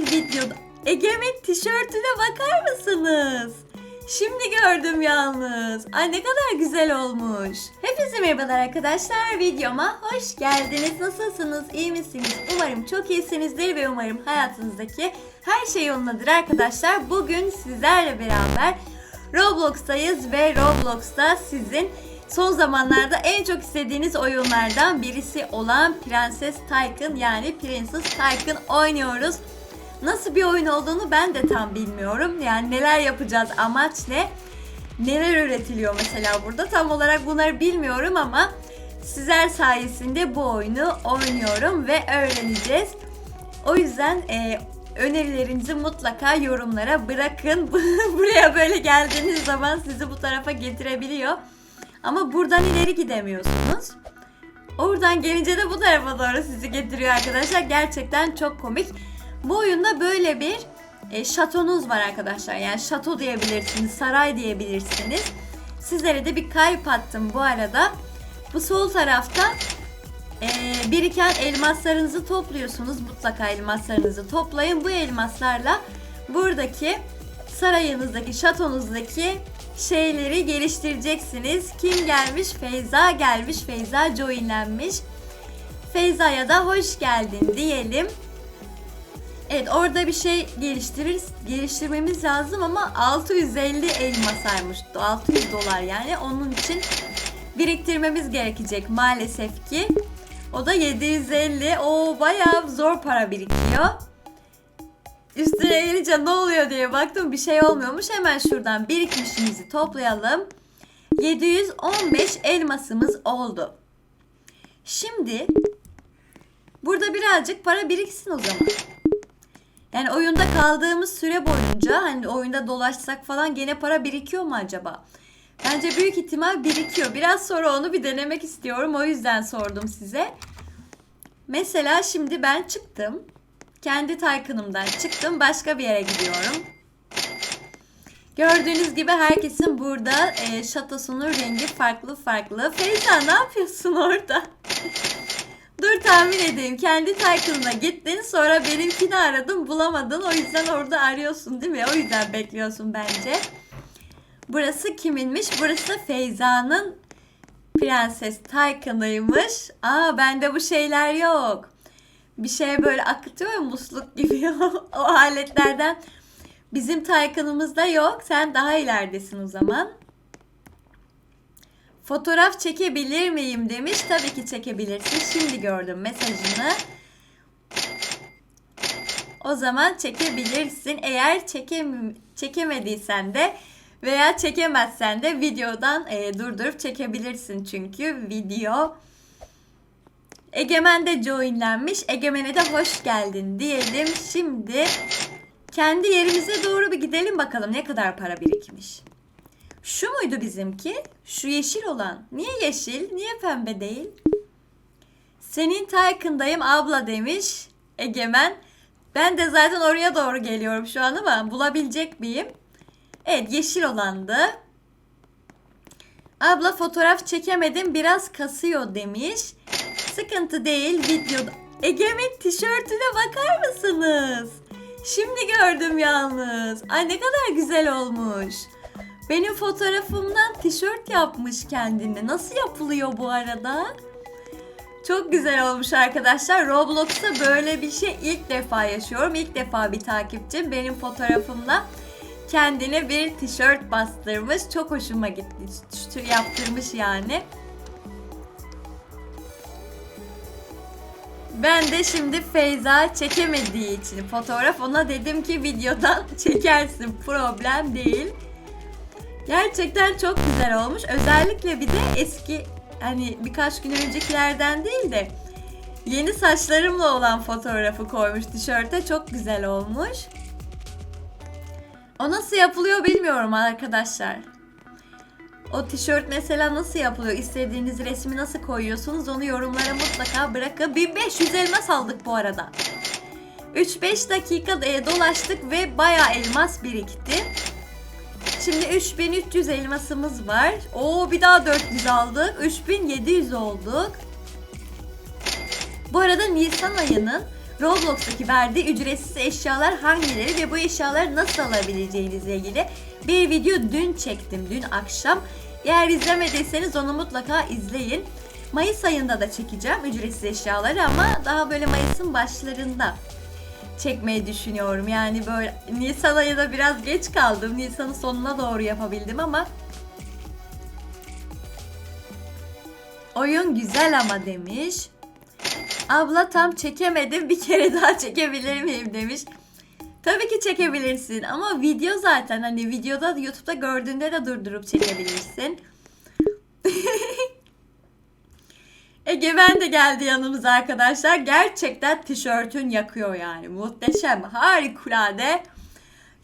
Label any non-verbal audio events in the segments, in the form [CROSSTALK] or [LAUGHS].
videoda Egemen tişörtüne bakar mısınız? Şimdi gördüm yalnız. Ay ne kadar güzel olmuş. Hepinize merhabalar arkadaşlar. Videoma hoş geldiniz. Nasılsınız? İyi misiniz? Umarım çok iyisinizdir ve umarım hayatınızdaki her şey yolundadır arkadaşlar. Bugün sizlerle beraber Roblox'tayız ve Roblox'ta sizin son zamanlarda en çok istediğiniz oyunlardan birisi olan Prenses Tycoon yani Princess Tycoon oynuyoruz. Nasıl bir oyun olduğunu ben de tam bilmiyorum. Yani neler yapacağız, amaç ne? Neler üretiliyor mesela burada? Tam olarak bunları bilmiyorum ama sizler sayesinde bu oyunu oynuyorum ve öğreneceğiz. O yüzden e, önerilerinizi mutlaka yorumlara bırakın. [LAUGHS] Buraya böyle geldiğiniz zaman sizi bu tarafa getirebiliyor. Ama buradan ileri gidemiyorsunuz. Oradan gelince de bu tarafa doğru sizi getiriyor arkadaşlar. Gerçekten çok komik. Bu oyunda böyle bir e, şatonuz var arkadaşlar. Yani şato diyebilirsiniz, saray diyebilirsiniz. Sizlere de bir kalp attım bu arada. Bu sol tarafta e, biriken elmaslarınızı topluyorsunuz. Mutlaka elmaslarınızı toplayın. Bu elmaslarla buradaki sarayınızdaki, şatonuzdaki şeyleri geliştireceksiniz. Kim gelmiş? Feyza gelmiş. Feyza joinlenmiş. Feyza'ya da hoş geldin diyelim. Evet orada bir şey geliştirir, geliştirmemiz lazım ama 650 elmasaymış. 600 dolar yani. Onun için biriktirmemiz gerekecek maalesef ki. O da 750. O bayağı zor para birikiyor. Üstüne gelince ne oluyor diye baktım bir şey olmuyormuş. Hemen şuradan birikmişimizi toplayalım. 715 elmasımız oldu. Şimdi burada birazcık para biriksin o zaman. Yani oyunda kaldığımız süre boyunca hani oyunda dolaşsak falan gene para birikiyor mu acaba? Bence büyük ihtimal birikiyor. Biraz sonra onu bir denemek istiyorum. O yüzden sordum size. Mesela şimdi ben çıktım. Kendi Tycoon'umdan çıktım. Başka bir yere gidiyorum. Gördüğünüz gibi herkesin burada e, şatosunun rengi farklı farklı. Feyza ne yapıyorsun orada? Dur tahmin edeyim. Kendi Tycoon'una gittin sonra benimkini aradın bulamadın. O yüzden orada arıyorsun değil mi? O yüzden bekliyorsun bence. Burası kiminmiş? Burası Feyza'nın Prenses Tycoon'ıymış. Aa bende bu şeyler yok. Bir şey böyle akıtıyor ya musluk gibi [LAUGHS] o aletlerden. Bizim Tycoon'umuzda yok. Sen daha ileridesin o zaman. Fotoğraf çekebilir miyim demiş. Tabii ki çekebilirsin. Şimdi gördüm mesajını. O zaman çekebilirsin. Eğer çekem çekemediysen de veya çekemezsen de videodan e, durdurup çekebilirsin çünkü video Egemen de joinlenmiş. Egemen'e de hoş geldin diyelim. Şimdi kendi yerimize doğru bir gidelim bakalım ne kadar para birikmiş. Şu muydu bizimki? Şu yeşil olan. Niye yeşil? Niye pembe değil? Senin Tycoon'dayım abla demiş Egemen. Ben de zaten oraya doğru geliyorum şu an ama bulabilecek miyim? Evet yeşil olandı. Abla fotoğraf çekemedim biraz kasıyor demiş. Sıkıntı değil videoda. Egemen tişörtüne bakar mısınız? Şimdi gördüm yalnız. Ay ne kadar güzel olmuş. Benim fotoğrafımdan tişört yapmış kendine. Nasıl yapılıyor bu arada? Çok güzel olmuş arkadaşlar. Roblox'ta böyle bir şey ilk defa yaşıyorum. İlk defa bir takipçim benim fotoğrafımla kendine bir tişört bastırmış. Çok hoşuma gitti. Yaptırmış yani. Ben de şimdi Feyza çekemediği için fotoğraf ona dedim ki videodan [LAUGHS] çekersin problem değil. Gerçekten çok güzel olmuş. Özellikle bir de eski hani birkaç gün öncekilerden değil de yeni saçlarımla olan fotoğrafı koymuş tişörte. Çok güzel olmuş. O nasıl yapılıyor bilmiyorum arkadaşlar. O tişört mesela nasıl yapılıyor? İstediğiniz resmi nasıl koyuyorsunuz? Onu yorumlara mutlaka bırakın. 1500 elmas aldık bu arada. 3-5 dakika e, dolaştık ve bayağı elmas birikti. Şimdi 3300 elmasımız var. Oo bir daha 400 aldık. 3700 olduk. Bu arada Nisan ayının Roblox'taki verdiği ücretsiz eşyalar hangileri ve bu eşyaları nasıl alabileceğinizle ilgili bir video dün çektim, dün akşam. Eğer izlemediyseniz onu mutlaka izleyin. Mayıs ayında da çekeceğim ücretsiz eşyaları ama daha böyle Mayıs'ın başlarında çekmeyi düşünüyorum. Yani böyle Nisan ayında biraz geç kaldım. Nisan'ın sonuna doğru yapabildim ama oyun güzel ama demiş. Abla tam çekemedim bir kere daha çekebilir miyim demiş. Tabii ki çekebilirsin ama video zaten hani videoda YouTube'da gördüğünde de durdurup çekebilirsin. [LAUGHS] Egemen de geldi yanımıza arkadaşlar. Gerçekten tişörtün yakıyor yani. Muhteşem, harikulade.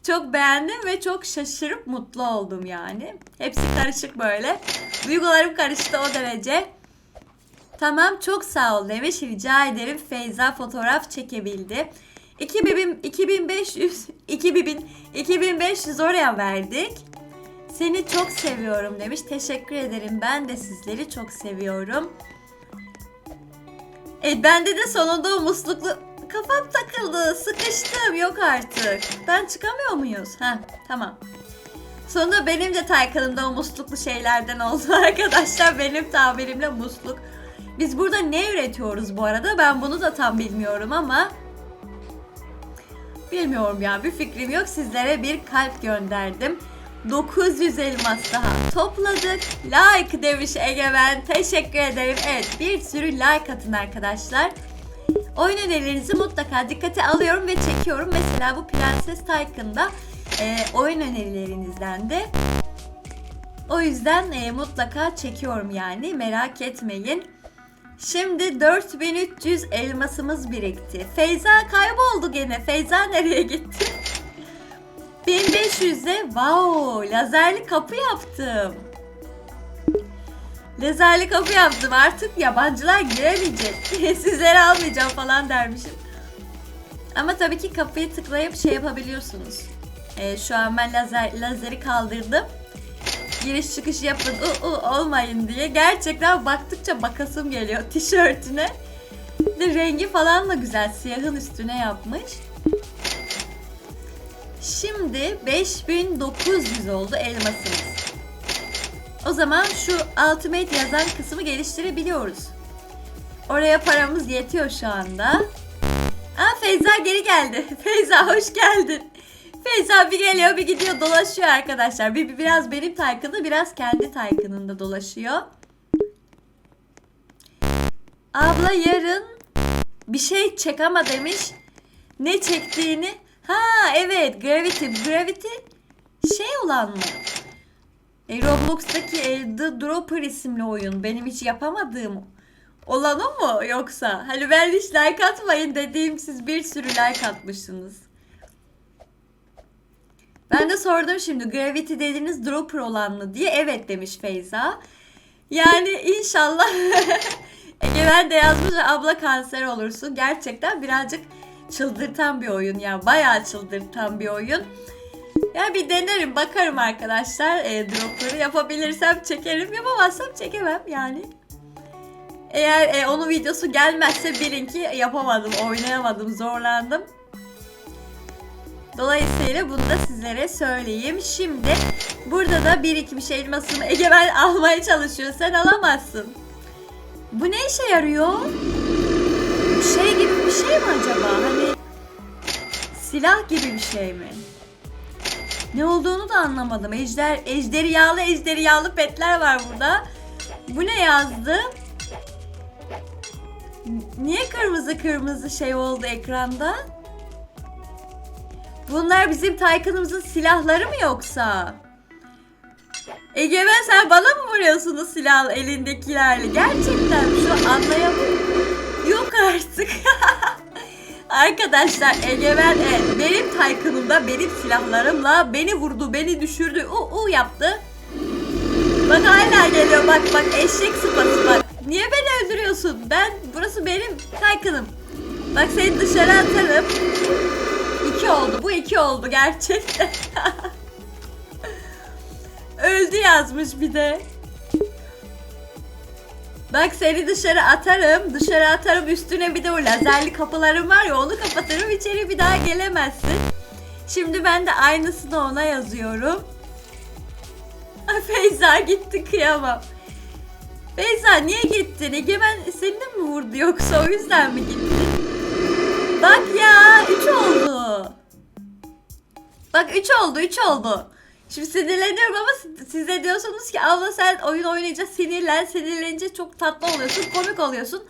Çok beğendim ve çok şaşırıp mutlu oldum yani. Hepsi karışık böyle. Duygularım karıştı o derece. Tamam çok sağ ol demiş. Rica ederim. Feyza fotoğraf çekebildi. 2000, 2500 2000 2500 oraya verdik. Seni çok seviyorum demiş. Teşekkür ederim. Ben de sizleri çok seviyorum. E bende de sonunda o musluklu kafam takıldı. Sıkıştım. Yok artık. Ben çıkamıyor muyuz? Ha tamam. Sonunda benim de Taycan'ımda o musluklu şeylerden oldu [LAUGHS] arkadaşlar. Benim tabirimle musluk. Biz burada ne üretiyoruz bu arada? Ben bunu da tam bilmiyorum ama bilmiyorum ya bir fikrim yok. Sizlere bir kalp gönderdim. 900 elmas daha topladık. Like demiş Egemen. Teşekkür ederim. Evet bir sürü like atın arkadaşlar. Oyun önerilerinizi mutlaka dikkate alıyorum ve çekiyorum. Mesela bu Prenses Tycoon'da e, oyun önerilerinizden de. O yüzden e, mutlaka çekiyorum yani merak etmeyin. Şimdi 4300 elmasımız birikti. Feyza kayboldu gene. Feyza nereye gitti? 1500'de wow lazerli kapı yaptım. Lazerli kapı yaptım artık yabancılar giremeyecek. [LAUGHS] Sizleri almayacağım falan dermişim. Ama tabii ki kapıyı tıklayıp şey yapabiliyorsunuz. Ee, şu an ben lazer, lazeri kaldırdım. Giriş çıkış yapın u, u, olmayın diye. Gerçekten baktıkça bakasım geliyor [LAUGHS] tişörtüne. De rengi falan da güzel. Siyahın üstüne yapmış. Şimdi 5900 oldu elmasımız. O zaman şu Ultimate yazan kısmı geliştirebiliyoruz. Oraya paramız yetiyor şu anda. Aa Feyza geri geldi. [LAUGHS] Feyza hoş geldin. Feyza bir geliyor bir gidiyor dolaşıyor arkadaşlar. Bir, bir biraz benim Taycan'da biraz kendi Taycan'ında dolaşıyor. Abla yarın bir şey çek ama demiş. Ne çektiğini. Ha evet Gravity. Gravity şey olan mı? E, Roblox'taki e, The Dropper isimli oyun. Benim hiç yapamadığım olan o mu yoksa? Hani ben hiç like atmayın dediğim siz bir sürü like atmışsınız. Ben de sordum şimdi Gravity dediğiniz Dropper olan mı diye. Evet demiş Feyza. Yani inşallah [LAUGHS] Egemen de yazmış abla kanser olursun. Gerçekten birazcık çıldırtan bir oyun ya. Bayağı çıldırtan bir oyun. Ya bir denerim bakarım arkadaşlar. E, dropları yapabilirsem çekerim. Yapamazsam çekemem yani. Eğer e, onun videosu gelmezse bilin ki yapamadım, oynayamadım, zorlandım. Dolayısıyla bunu da sizlere söyleyeyim. Şimdi burada da birikmiş elmasımı Egemen [LAUGHS] almaya çalışıyor. Sen alamazsın. Bu ne işe yarıyor? Şey gibi bir şey mi acaba? Hani silah gibi bir şey mi? Ne olduğunu da anlamadım. Ejder, ejderhalı ejderhalı petler var burada. Bu ne yazdı? Niye kırmızı kırmızı şey oldu ekranda? Bunlar bizim Taycan'ımızın silahları mı yoksa? Egemen sen bana mı vuruyorsun o silah elindekilerle? Gerçekten şu anlayamıyorum. Yok artık. [LAUGHS] Arkadaşlar Egemen e, benim Taycan'ımda benim silahlarımla beni vurdu, beni düşürdü, u u yaptı. Bak hala geliyor bak bak eşek sıpası bak. Niye beni öldürüyorsun? Ben burası benim Taycan'ım. Bak seni dışarı atarım. İki oldu. Bu iki oldu gerçekten. [LAUGHS] Öldü yazmış bir de. Bak seni dışarı atarım. Dışarı atarım üstüne bir de o lazerli kapılarım var ya onu kapatırım içeri bir daha gelemezsin. Şimdi ben de aynısını ona yazıyorum. Feyza gitti kıyamam. Feyza niye gittin? Egemen seni de mi vurdu yoksa o yüzden mi gittin? Bak ya 3 oldu. Bak 3 oldu 3 oldu. Şimdi sinirleniyorum ama siz- siz de diyorsunuz ki abla sen oyun oynayınca sinirlen. Sinirlenince çok tatlı oluyorsun, komik oluyorsun.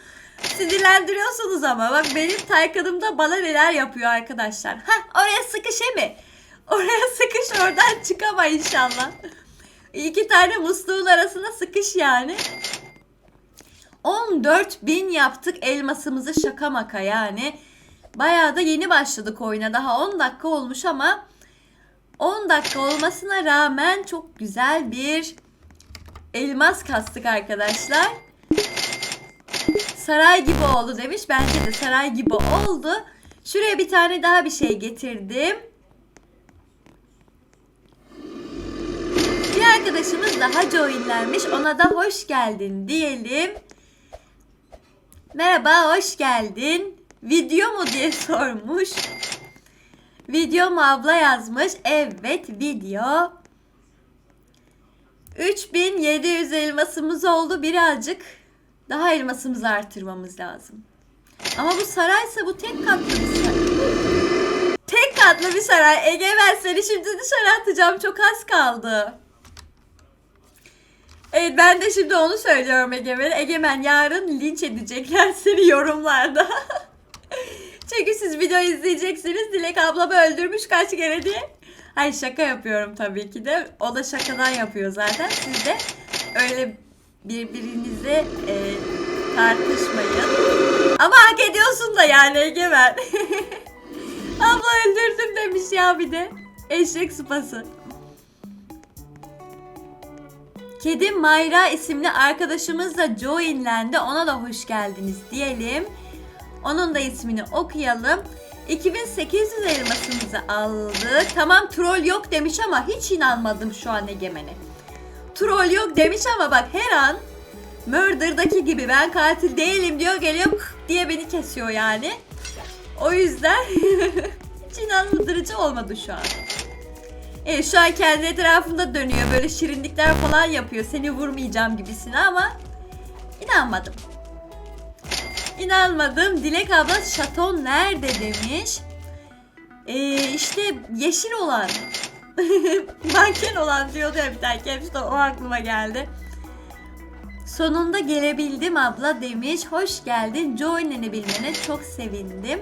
Sinirlendiriyorsunuz ama. Bak benim Taycan'ım bana neler yapıyor arkadaşlar. Hah oraya sıkış mi? Oraya [LAUGHS] sıkış oradan çıkama inşallah. İki tane musluğun arasına sıkış yani. 14 bin yaptık elmasımızı şaka maka yani. Bayağı da yeni başladık oyuna. Daha 10 dakika olmuş ama 10 dakika olmasına rağmen çok güzel bir elmas kastık arkadaşlar. Saray gibi oldu demiş. Bence de saray gibi oldu. Şuraya bir tane daha bir şey getirdim. Bir arkadaşımız daha joinlenmiş. Ona da hoş geldin diyelim. Merhaba, hoş geldin. Video mu diye [LAUGHS] sormuş. Video mu abla yazmış. Evet, video. 3700 elmasımız oldu. Birazcık daha elmasımızı artırmamız lazım. Ama bu saraysa bu tek katlı bir saray. Tek katlı bir saray. Ege ben seni şimdi dışarı atacağım. Çok az kaldı. Evet ben de şimdi onu söylüyorum Egemen. Egemen yarın linç edecekler seni yorumlarda. [LAUGHS] Çünkü siz video izleyeceksiniz. Dilek ablamı öldürmüş kaç kere diye. Hayır şaka yapıyorum tabii ki de. O da şakadan yapıyor zaten. Siz de öyle birbirinize e, tartışmayın. Ama hak ediyorsun da yani Egemen. [LAUGHS] Abla öldürdüm demiş ya bir de. Eşek sıpası. Kedi Mayra isimli arkadaşımız da joinlendi. Ona da hoş geldiniz diyelim. Onun da ismini okuyalım. 2800 elmasımızı aldık. Tamam troll yok demiş ama hiç inanmadım şu an Egemen'e. Troll yok demiş ama bak her an Murder'daki gibi ben katil değilim diyor geliyor diye beni kesiyor yani. O yüzden [LAUGHS] hiç inandırıcı olmadı şu an. Evet şu an kendi etrafında dönüyor böyle şirinlikler falan yapıyor seni vurmayacağım gibisine ama inanmadım. İnanmadım. Dilek abla şaton nerede demiş. Ee, işte yeşil olan. [LAUGHS] Manken olan diyordu ya bir tane işte o aklıma geldi. Sonunda gelebildim abla demiş. Hoş geldin. Joinlenebilmene çok sevindim.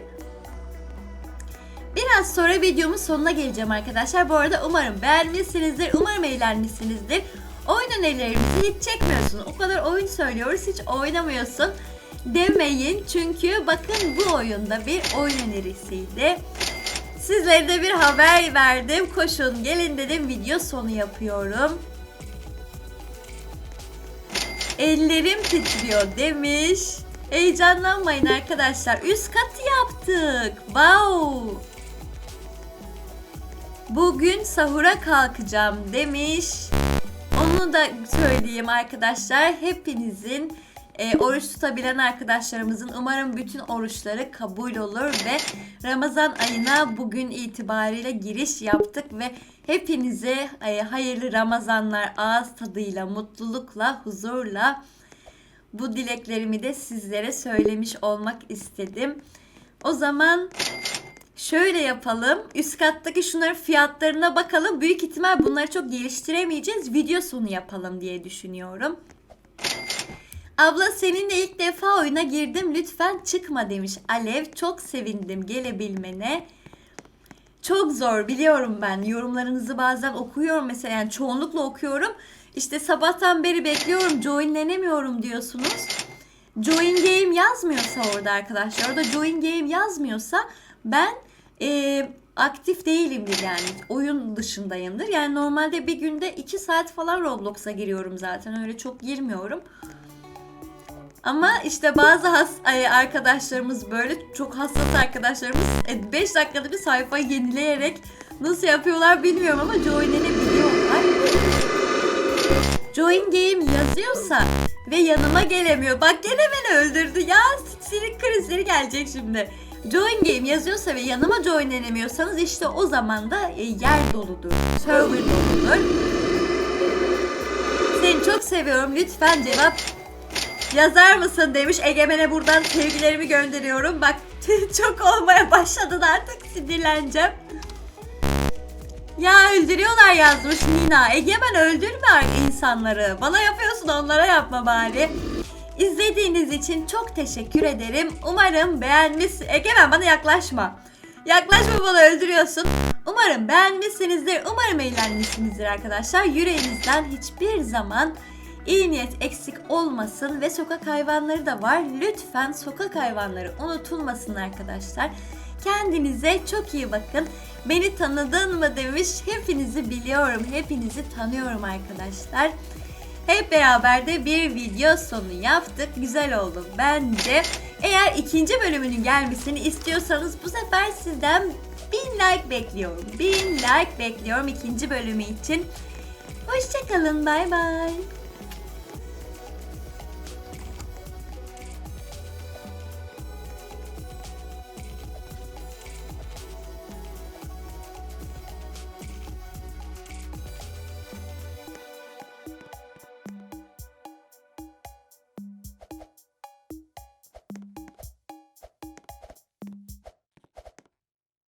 Biraz sonra videomun sonuna geleceğim arkadaşlar. Bu arada umarım beğenmişsinizdir. Umarım eğlenmişsinizdir. Oyun önerilerimizi hiç çekmiyorsun. O kadar oyun söylüyoruz hiç oynamıyorsun demeyin. Çünkü bakın bu oyunda bir oyun önerisiydi. Sizlere de bir haber verdim. Koşun gelin dedim video sonu yapıyorum. Ellerim titriyor demiş. Heyecanlanmayın arkadaşlar. Üst katı yaptık. Wow. Bugün sahura kalkacağım demiş. Onu da söyleyeyim arkadaşlar. Hepinizin e, oruç tutabilen arkadaşlarımızın umarım bütün oruçları kabul olur ve Ramazan ayına bugün itibariyle giriş yaptık ve hepinize e, hayırlı Ramazanlar ağız tadıyla, mutlulukla, huzurla bu dileklerimi de sizlere söylemiş olmak istedim. O zaman şöyle yapalım. Üst kattaki şunların fiyatlarına bakalım. Büyük ihtimal bunları çok geliştiremeyeceğiz. Video sonu yapalım diye düşünüyorum. Abla seninle ilk defa oyuna girdim. Lütfen çıkma demiş Alev. Çok sevindim gelebilmene. Çok zor biliyorum ben. Yorumlarınızı bazen okuyorum mesela yani çoğunlukla okuyorum. İşte sabahtan beri bekliyorum joinlenemiyorum diyorsunuz. Join game yazmıyorsa orada arkadaşlar. Orada join game yazmıyorsa ben e, aktif değilimdir yani. Oyun dışındayımdır. Yani normalde bir günde 2 saat falan Roblox'a giriyorum zaten. Öyle çok girmiyorum. Ama işte bazı has ay, arkadaşlarımız böyle çok hassas arkadaşlarımız 5 dakikada bir sayfayı yenileyerek nasıl yapıyorlar bilmiyorum ama joinlenebiliyorlar. Join game yazıyorsa ve yanıma gelemiyor. Bak gene beni öldürdü ya. Sinir krizleri gelecek şimdi. Join game yazıyorsa ve yanıma joinlenemiyorsanız işte o zaman da e, yer doludur. Server doludur. Seni çok seviyorum. Lütfen cevap yazar mısın demiş. Egemen'e buradan sevgilerimi gönderiyorum. Bak [LAUGHS] çok olmaya başladın artık sinirleneceğim. Ya öldürüyorlar yazmış Nina. Egemen öldürme insanları. Bana yapıyorsun onlara yapma bari. İzlediğiniz için çok teşekkür ederim. Umarım beğenmiş... Egemen bana yaklaşma. Yaklaşma bana öldürüyorsun. Umarım beğenmişsinizdir. Umarım eğlenmişsinizdir arkadaşlar. Yüreğinizden hiçbir zaman iyi niyet eksik olmasın ve sokak hayvanları da var. Lütfen sokak hayvanları unutulmasın arkadaşlar. Kendinize çok iyi bakın. Beni tanıdın mı demiş. Hepinizi biliyorum. Hepinizi tanıyorum arkadaşlar. Hep beraber de bir video sonu yaptık. Güzel oldu bence. Eğer ikinci bölümünün gelmesini istiyorsanız bu sefer sizden 1000 like bekliyorum. 1000 like bekliyorum ikinci bölümü için. Hoşçakalın bay bay.